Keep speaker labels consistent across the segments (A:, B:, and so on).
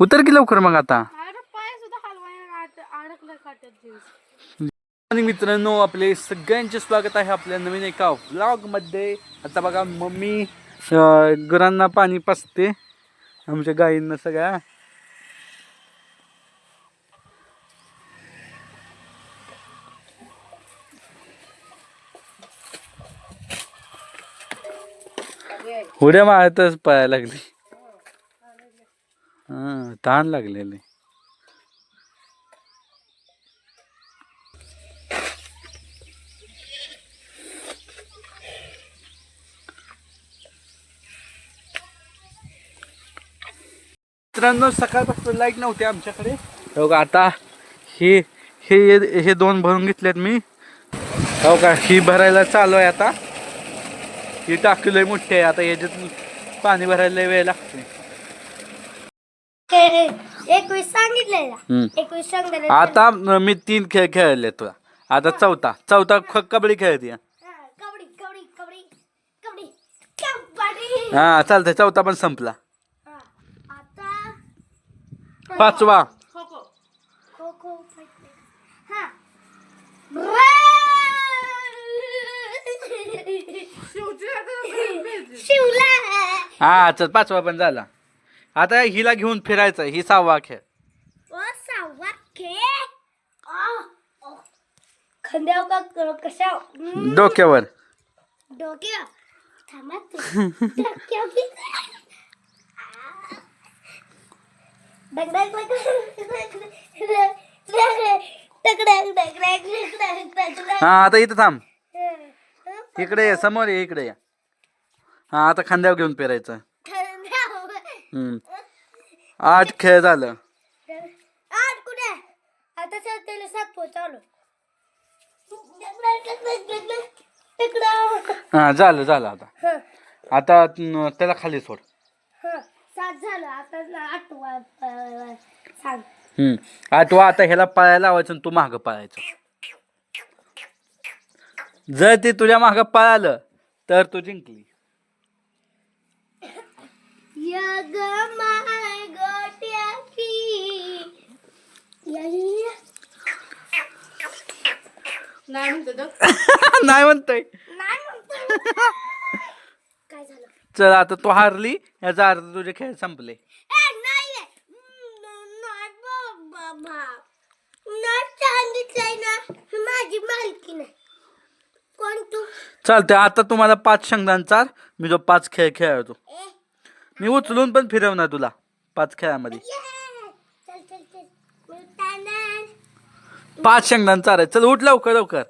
A: उतर की लवकर मग आता? आणि मित्रांनो आपले सगळ्यांचे स्वागत आहे आपल्या नवीन एका व्लॉगमध्ये आता बघा मम्मी गुरांना पाणी पाजते. आमच्या गायींना सगळ्या. उड्या मारतच पाया लागली. हा ताण लागलेले. मित्रांनो सकाळपासून लाइट नव्हती आमच्याकडे. हो का आता हे हे हे दोन भरून घेतलेत मी. हो का ही भरायला चालू आहे आता. ही टाकलंय मोठी आहे. आता याच्यात पाणी भरायला लय वेळ लागते
B: एकवीस सांगितलेला
A: हम्म.
B: एकवीस सांगितले
A: आता मी तीन खेळ खेळले तुला. आता चौथा. चौथा कबड्डी खेळते. हा चालतंय. चौथा पण संपला. पाचवा
C: खो खो
B: खो खो हा
C: शेवटी आता घरात भेटली.
B: शिवला
A: हा चल पाचवा पण झाला आता हिला घेऊन फिरायचं ही सहावा खेळ
B: ओ सहावा खेळ खंद्याव का क- कशा हम्म,
A: डोक्यावर
B: डोक्या थांबा तू. डोक्यावर की- डग डग डग डग डग डग डग डग डग डग डग डग.
A: हा आता इथं थांब
B: हं.
A: इकडे ये समोर ये इकडे या हा आता खांद्यावर घेऊन फिरायचं
B: खंद्यावर.
A: हम्म. आठ खेळ झालं.
B: आठ कुठे? आता त्याला सात
A: हा झालं झालं आता.
B: हं,
A: आता न- त्याला खाली सोड.
B: हं. सात झालं. आता सांग.
A: हम्म. आठवा आता ह्याला पळायला लावायचं आणि तू मागं पळायचं. जर ते तुझ्या मागं पळालं तर तू जिंकली.
B: यग माय गोट्याची
C: नाही म्हणतो तो.
A: नाही म्हणतोय
B: नाही म्हणतो. काय झालं
A: चल आता तू हारली याचा अर्थ तुझे खेळ संपले
B: ए, नाही रे. न- नाही बाबा. नाही सांगितलंय ना ही माझी मालकी नाही कोण तू
A: चालतंय आता तुम्हाला पाच चार मी जो पाच खेळ खेळतो
B: ए
A: मी उचलून पण फिरवणार तुला पाच खेळामध्ये.
B: चल चल
A: पाच शंगदान चार चल उठ लवकर लवकर.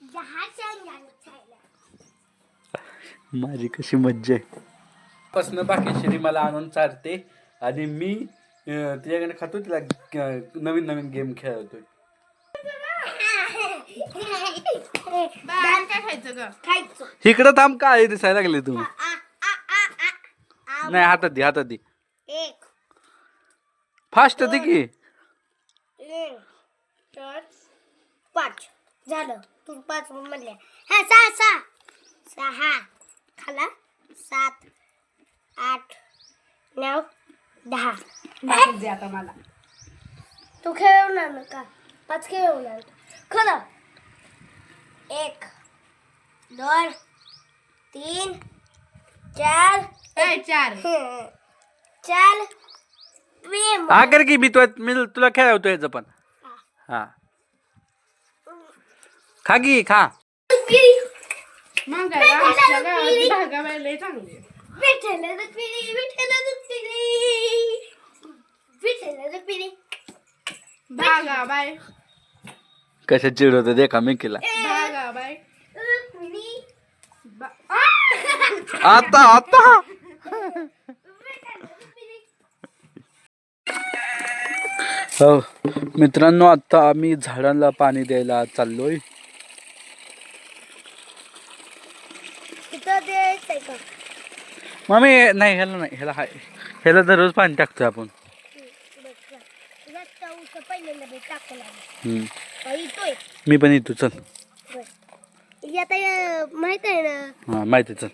B: दहा सांगायला खायला.
A: माझी कशी मज्जा आहे. पासन बाकी शरी मला आणून चारते. आणि मी अं, तिच्याकडे खातो तिला अं, नवीन नवीन गेम खेळतोय.
C: बाहेर काय खायचं ग?
B: खायचं.
A: इकडं थांब काय दिसायला लागले तू. नाही हातात दे हातात दे.
B: एक.
A: फास्ट दे की.
B: एक चार. पाच. झालं. तू पाच म्हणले हा सहा सहा. सहा. खाला. सात आठ नऊ दहा.
C: बाकी दे आता मला.
B: तू खेळवणार ना का? पाच खेळवणार. खरं. एक दोन तीन चार.
C: ए चार.
B: चार. प्रेम
A: कर की मी तुला मी तुला खेळवतो याचं पण. हा. खा की खा.
C: मग काय? आमच्या लय चांगली आहे.
B: पिरी पिरी. पिरी.
A: कशा चिडवतो देखा मी केला
B: पिरी.
A: आता आता. हो मित्रांनो आता आम्ही झाडांना पाणी द्यायला चाललोय. मम्मी नाही ह्याला नाही ह्याला हाय. ह्याला दररोज पाणी टाकतोय आपण. मी पण येतो चल.
B: माहीत आहे ना?
A: हा माहिती आहे, चल.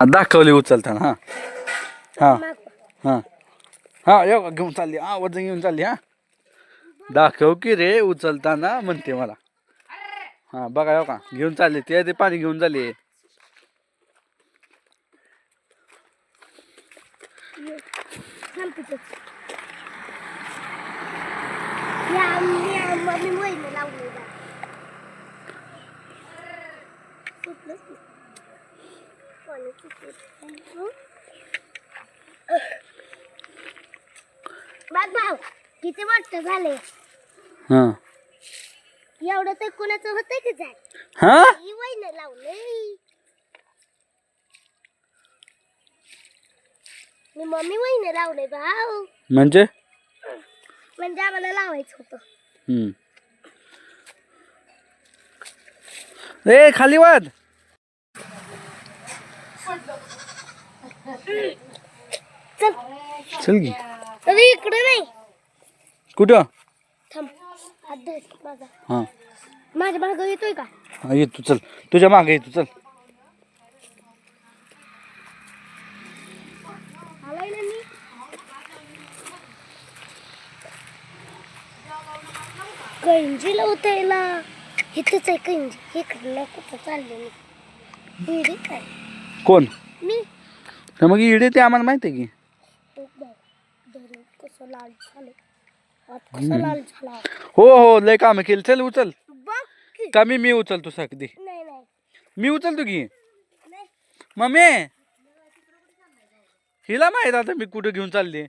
A: दाखवली उचलताना हा. हा हा. हा येऊ का घेऊन चालली. हा वजन घेऊन चालली हा. दाखव की रे उचलताना म्हणते मला. हा बघा येऊ का घेऊन चालली. ते ते पाणी घेऊन चालली.
B: लावली बा. सुटलंच नाही. पाणी सुटलं. बघ भाऊ किती मोठं झाले
A: हा.
B: एवढं तर कुणाचं होतंय की जाय?
A: हा?
B: ही वहिनी लावलंय. मी मम्मी वहिनी लावले भाऊ.
A: म्हणजे?
B: म्हणजे आम्हाला लावायचं होतं.
A: हम्म. ए खाली वाद
B: चल.
A: चल की.
B: अरे इकडे नाही.
A: कुठं?
B: थांब. धर. माझा
A: हा.
B: माझ्या मागं येतोय का?
A: हा ये तू चल. तुझ्या मागे ये तू चल.
B: आलाय ना मी. कंजी लावतायला इथंच आहे कंजी इकडं कुठं चालले मी. काय
A: कोण?
B: मी.
A: तर मग इडे ते आम्हाला माहिती आहे की?
B: तो बघ धरून कसं लाल झालं हात कसा लाल झाला
A: हो हो लय काम केलं. चल उचल.
B: की.
A: कमी मी उचलतो सकदी
B: नाही नाही
A: मी उचलतो की? मम्मी! हिला माहीत आता मी कुठं घेऊन चालले.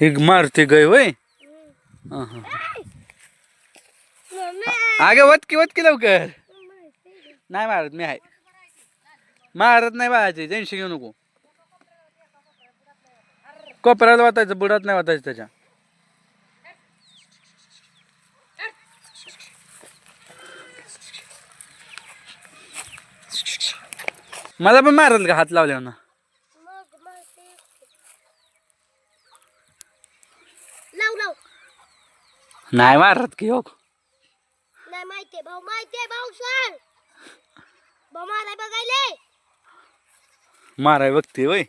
A: हे मारते गय वय. हा, हा. अगं वत की वत की लवकर. नाही मारत मी आहे. मारत नाही बाळाचे टेन्शन घेऊ नको. कोपऱ्याला वाटायचं बुडात नाही वाटायचं त्याच्या. मला पण मारल का हात लावल्यावर ना नाही मारत की हो.
B: माहितीये भाऊ माहितीये भाऊ सांग. भाऊ माराय बघायले.
A: माराय बघते वय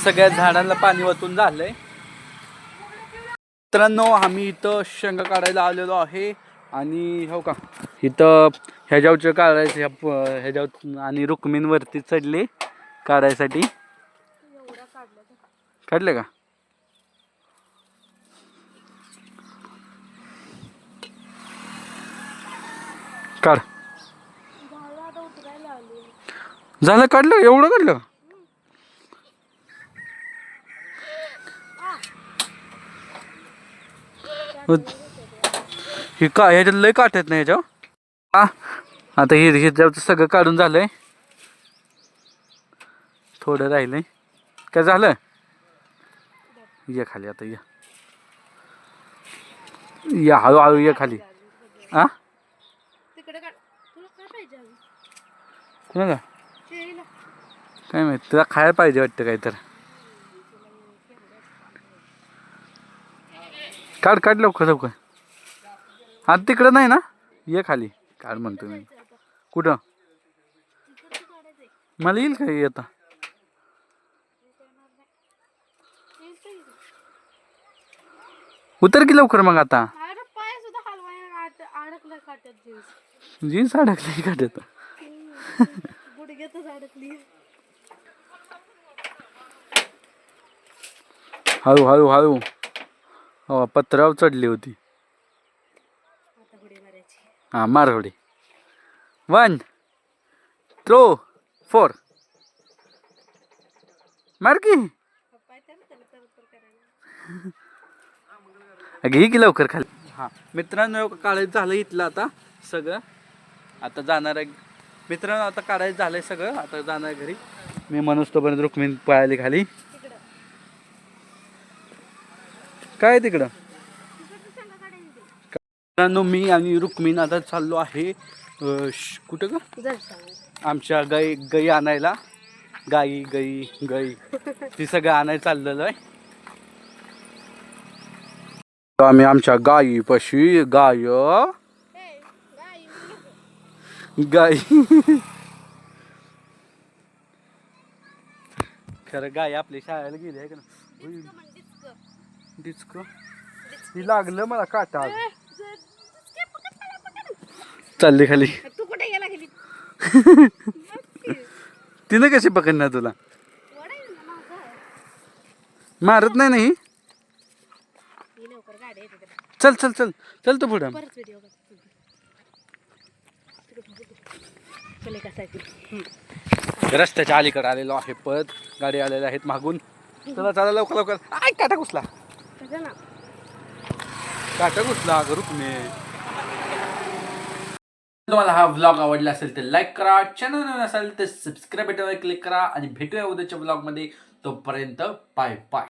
A: सगळ्या झाडांना पाणी वतून झालंय. मित्रांनो आम्ही इथं शेंगा काढायला आलेलो आहे. आणि हो का इथं ह्याच्यावरचं काढायचं ह्या प- ह्याच्यावर आणि रुक्मिणवरती चढले काढायसाठी. काढले का? काढ. झालं काढलं? एवढं काढलं? हे का ह्याच्यात लय काटत नाही ह्याच्यावर? हा आता हे ह्याच्यावरचं सगळं काढून झालंय. थोडं राहिलंय. काय झालं? ये खाली आता या. हळूहळू ये खाली. हा
C: काढ. तुला काय पाहिजे अजून?
A: कुणाला?
C: शेळीला.
A: काय माहीत तुला खायला पाहिजे वाटतं काय तर काढ काढ लवकर लवकर. आता तिकडं नाही ना? ये खाली. काढ म्हणतो मी. कुठं? मला येईल का येता उतर की लवकर मग आता?
C: अरे पाय सुद्धा हलवाय अडकलं जीन्स.
A: जीन्स अडकली काढत
C: गुडघ्यातच अडकली.
A: हळू हळू हळू. हो पत्रावर चढली होती. हां मारवडी वन थ्रो फोर मार की.
C: पाय त्याला त्याला तर तर करायला.
A: घे की लवकर खाली. हां मित्रांनो काढायचं झालं इथलं आता सगळं. आता जाणार आहे. मित्रांनो आता काढायचं झालंय सगळं. आता जाणार घरी. मी म्हणूस तोपर्यंत रुक्मिणी पळाली खाली. काय आहे तिकडं? मित्रांनो मी आणि रुक्मिण आता चाललो आहे कुठं का आमच्या गाई गाई आणायला. गाई गाई गाई. ती सगळं आणायला चाललेलं आहे. आम्ही आमच्या गायी पशी गाय गाय खरं गाय आपली शाळेला गेली आहे का ना डिस्क ही लागलं मला काटा. चालली खाली.
C: तू कुठे गेला गेली
A: तिनं कशी पकडणार तुला? मारत नाही नाही. चल चल चल. चल तू पुढं.
C: परत व्हिडिओ
A: रस्त्याच्या अलीकडे आलेलो आहे पद. गाडी आलेल्या आहेत मागून. चला चला लवकर लवकर. आय काटा घुसला. काटा घुसला अगं रुकणे तुम्हाला हा व्लॉग आवडला असेल तर लाईक करा. चॅनल नवीन असेल तर सबस्क्राईब बटनवर क्लिक करा आणि भेटूया उद्याच्या व्लॉगमध्ये तोपर्यंत बाय बाय